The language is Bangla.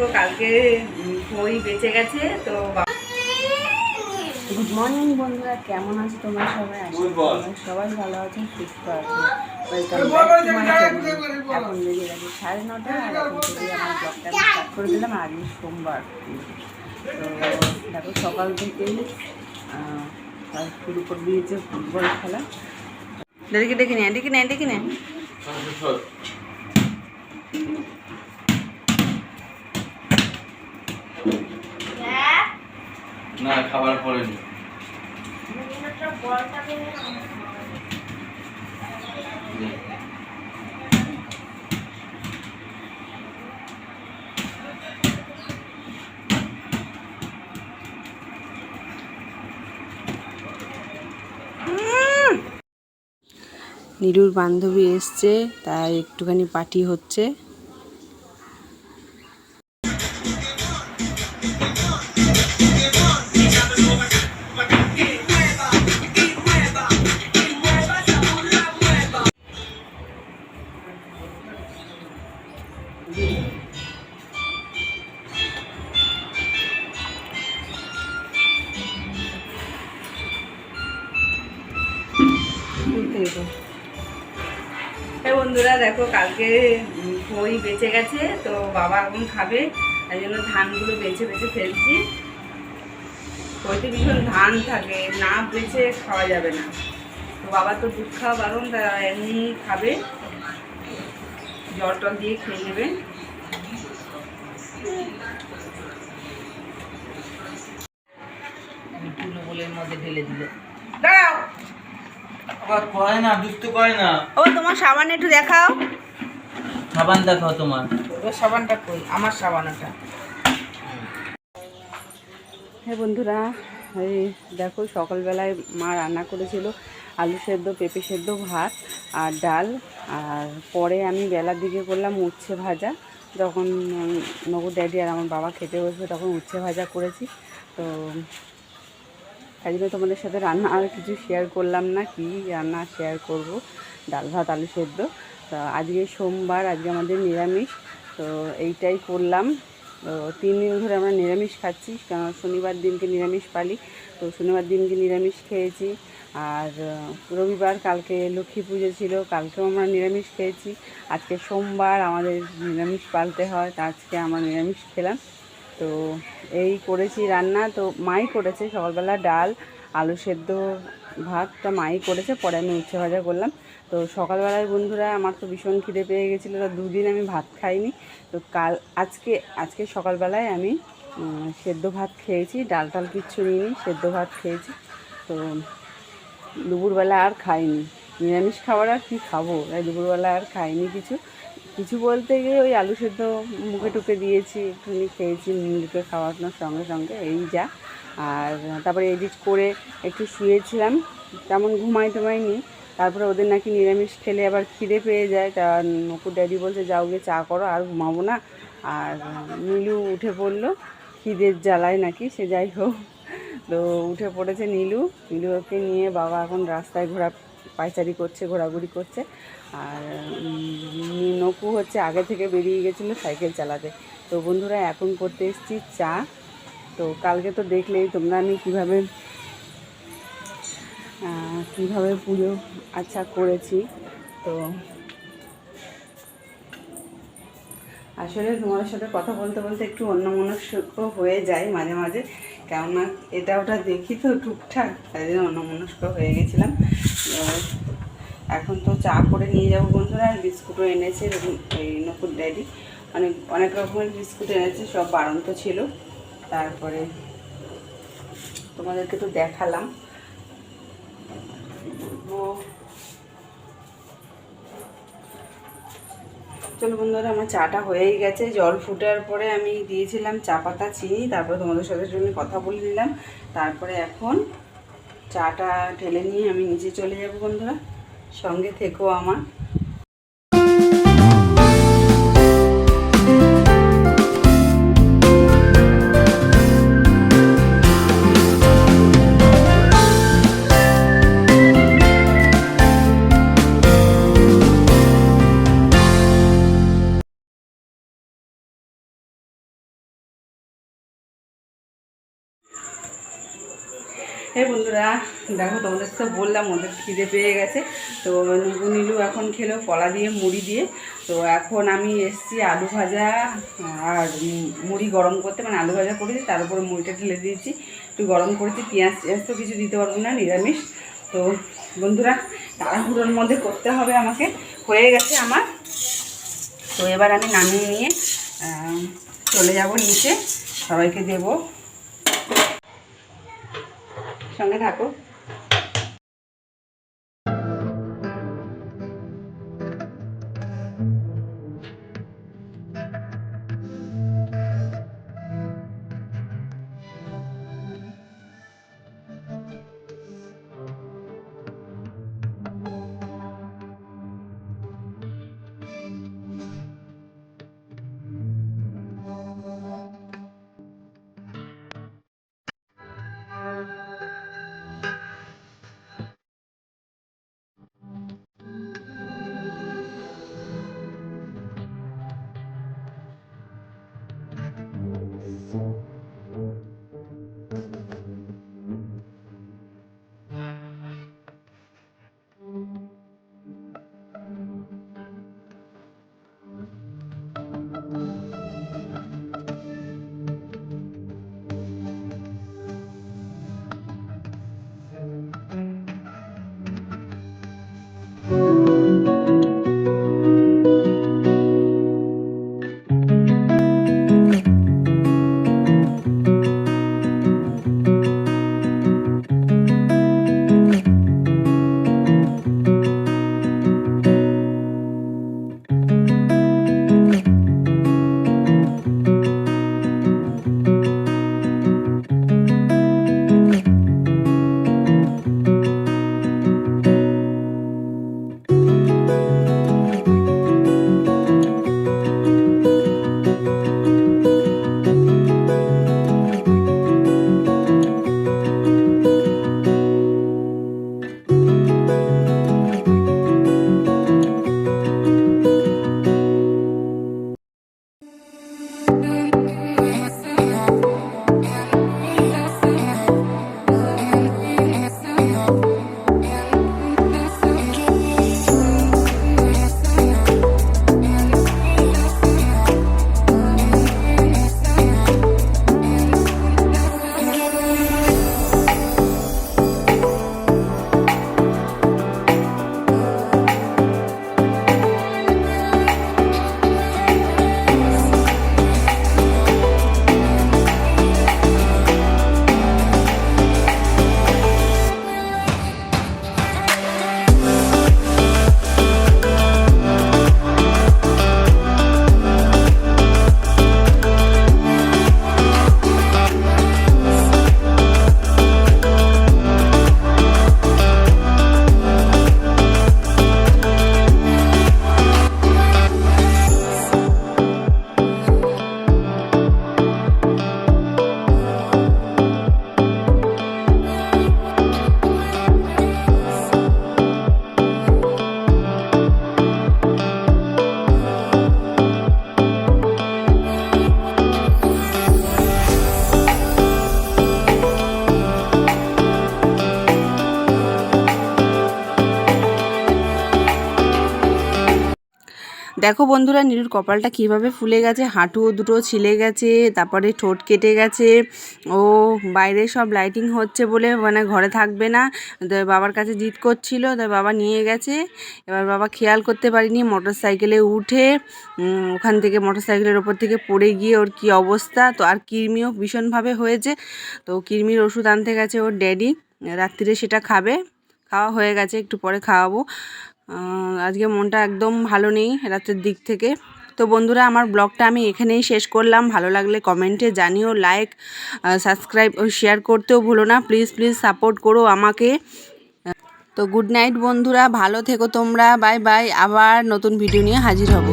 দেখো কালকে কই বেঁচে গেছে তো গুড মর্নিং বন্ধুরা কেমন আছো তোমরা সবাই? সবাই ভালো আছো সুস্থ আছো। এখন বেজে গেছে সাড়ে নটা আর এখন থেকে আমার ব্লগটা স্টার্ট করে দিলাম আজ সোমবার তো দেখো সকাল থেকেই শুরু করে দিয়েছে ফুটবল খেলা। ডেকে ডেকে নে ডেকে নে ডেকে নে। না খাবার পরেনি নিরুর বান্ধবী এসছে তাই একটুখানি পার্টি হচ্ছে। হ্যাঁ বন্ধুরা দেখো কালকে কই বেঁচে গেছে তো বাবা এখন খাবে তাই জন্য ধানগুলো বেছে বেছে ফেলছি। কইতে ভীষণ ধান থাকে না বেছে খাওয়া যাবে না। তো বাবা তো দুধ খাওয়া বারণ তারা এমনি খাবে। জল টল দিয়ে খেয়ে নেবে। মধ্যে ঢেলে দিলে। দাঁড়াও! আবার করে না দুষ্টু করে না? ও তোমার সাবান একটু দেখাও। সাবান দেখাও তোমার। ওর সাবানটা কই? আমার হ্যাঁ বন্ধুরা এই দেখো সকালবেলায় মা রান্না করেছিল আলু সেদ্ধ পেঁপে সেদ্ধ ভাত আর ডাল। আর পরে আমি বেলার দিকে করলাম উচ্ছে ভাজা। যখন নগর ড্যাডি আর আমার বাবা খেতে বসবে তখন উচ্ছে ভাজা করেছি। তো তাই জন্য তোমাদের সাথে রান্না আর কিছু শেয়ার করলাম না, কি রান্না শেয়ার করব? ডাল ভাত, আলু সেদ্ধ। তো আজকে সোমবার, আজকে আমাদের নিরামিষ। তো এইটাই করলাম। তো তিন দিন ধরে আমরা নিরামিষ খাচ্ছি কারণ শনিবার দিনকে নিরামিষ পালি। তো শনিবার দিনকে নিরামিষ খেয়েছি। আর রবিবার কালকে লক্ষ্মী পুজো ছিল, কালকেও আমরা নিরামিষ খেয়েছি। আজকে সোমবার আমাদের নিরামিষ পালতে হয়, তা আজকে আমরা নিরামিষ খেলাম। তো এই করেছি রান্না, তো মাই করেছে সকালবেলা ডাল, আলু সেদ্ধ ভাতটা মাই করেছে, পরে আমি উচ্ছে ভাজা করলাম। তো সকালবেলায় বন্ধুরা, আমার তো ভীষণ খিদে পেয়ে গেছিল, তো দুদিন আমি ভাত খাইনি। তো কাল, আজকে আজকে সকালবেলায় আমি সেদ্ধ ভাত খেয়েছি, ডাল টাল কিচ্ছু নিইনি, সেদ্ধ ভাত খেয়েছি। তো দুপুরবেলা আর খাইনি। নিরামিষ খাবার আর কী খাব? তাই দুপুরবেলা আর খাইনি কিছু। কিছু বলতে গিয়ে ওই আলু সেদ্ধ মুখে টুকে দিয়েছি, একটুখানি খেয়েছি নীলকে খাওয়ানোর সঙ্গে সঙ্গে, এই যা। আর তারপরে এডিট করে একটু শুয়েছিলাম, তেমন ঘুমাই টুমাইনি। তারপরে ওদের নাকি নিরামিষ খেলে আবার খিদে পেয়ে যায়, তা নকুর ড্যাডি বলছে, যাও গিয়ে চা করো, আর ঘুমাবো না। আর নীলু উঠে পড়ল, খিদের জ্বালায় নাকি, সে যাই হোক। তো উঠে পড়েছে নীলু। নীলু ওকে নিয়ে বাবা এখন রাস্তায় ঘোরা পায়চারি করছে, ঘোরাঘুরি করছে। আর নকু হচ্ছে আগে থেকে বেরিয়ে গেছিল সাইকেল চালাতে। তো বন্ধুরা, এখন করতে এসেছি চা। তো কালকে তো দেখলেই তোমরা আমি কীভাবে কীভাবে পুজো আচ্ছা করেছি। তো আসলে তোমাদের সাথে কথা বলতে বলতে একটু অন্যমনস্ক হয়ে যায় মাঝে মাঝে। কেননা এটা ওটা দেখি তো টুকঠাক তাই জন্য অন্যমনস্ক হয়ে গেছিলাম। এখন তো চা করে নিয়ে যাব বন্ধুরা, আর বিস্কুটও এনেছে এই নকুর ড্যাডি অনেক অনেক রকমের বিস্কুট এনেছে, সব বাড়ন্ত ছিল। তারপরে তোমাদেরকে তো দেখালাম। চলো বন্ধুরা, আমার চাটা হয়েই গেছে। জল ফুটার পরে আমি দিয়েছিলাম চা পাতা, চিনি, তারপরে তোমাদের সাথে জন্য কথা বলে নিলাম। তারপরে এখন চাটা ঢেলে নিয়ে আমি নিচে চলে যাব বন্ধুরা। সঙ্গে থেকো আমার। এই বন্ধুরা, দেখো তোমাদের তো বললাম, ওদের খিদে পেয়ে গেছে। তো নুগু নীলু এখন খেলো কলা দিয়ে, মুড়ি দিয়ে। তো এখন আমি এসছি আলু ভাজা আর মুড়ি গরম করতে। মানে আলু ভাজা করেছি, তার উপরে মুড়িটা ঢেলে দিয়েছি। একটু গরম করেছি, পেঁয়াজ টেঁয়াজ তো কিছু দিতে পারব না, নিরামিষ। তো বন্ধুরা, তাড়াহুড়োর মধ্যে করতে হবে আমাকে। হয়ে গেছে আমার। তো এবার আমি নামিয়ে নিয়ে চলে যাব নিচে। সবাইকে দেবো। সঙ্গে থাকো। দেখো বন্ধুরা, নীলুর কপালটা কীভাবে ফুলে গেছে, হাঁটুও দুটো ছিলে গেছে, তারপরে ঠোঁট কেটে গেছে, ও বাইরে সব লাইটিং হচ্ছে বলে মানে ঘরে থাকবে না। তো বাবার কাছে জিদ করছিল তাই বাবা নিয়ে গেছে। এবার বাবা খেয়াল করতে পারিনি মোটর সাইকেলে উঠে ওখান থেকে মোটর সাইকেলের ওপর থেকে পড়ে গিয়ে ওর কি অবস্থা, তো আর কৃমিও ভীষণভাবে হয়েছে। তো কৃমির ওষুধ আনতে গেছে ওর ড্যাডি রাত্রিরে সেটা খাবে, খাওয়া হয়ে গেছে, একটু পরে খাওয়াবো। আজকে মনটা একদম ভালো নেই রাতের দিক থেকে। তো বন্ধুরা, আমার ব্লগটা আমি এখানেই শেষ করলাম। ভালো লাগলে কমেন্টে জানিও লাইক সাবস্ক্রাইব ও শেয়ার করতেও ভুলো না। প্লিজ প্লিজ সাপোর্ট করো আমাকে। তো গুড নাইট বন্ধুরা, ভালো থেকো তোমরা। বাই বাই আবার নতুন ভিডিও নিয়ে হাজির হব।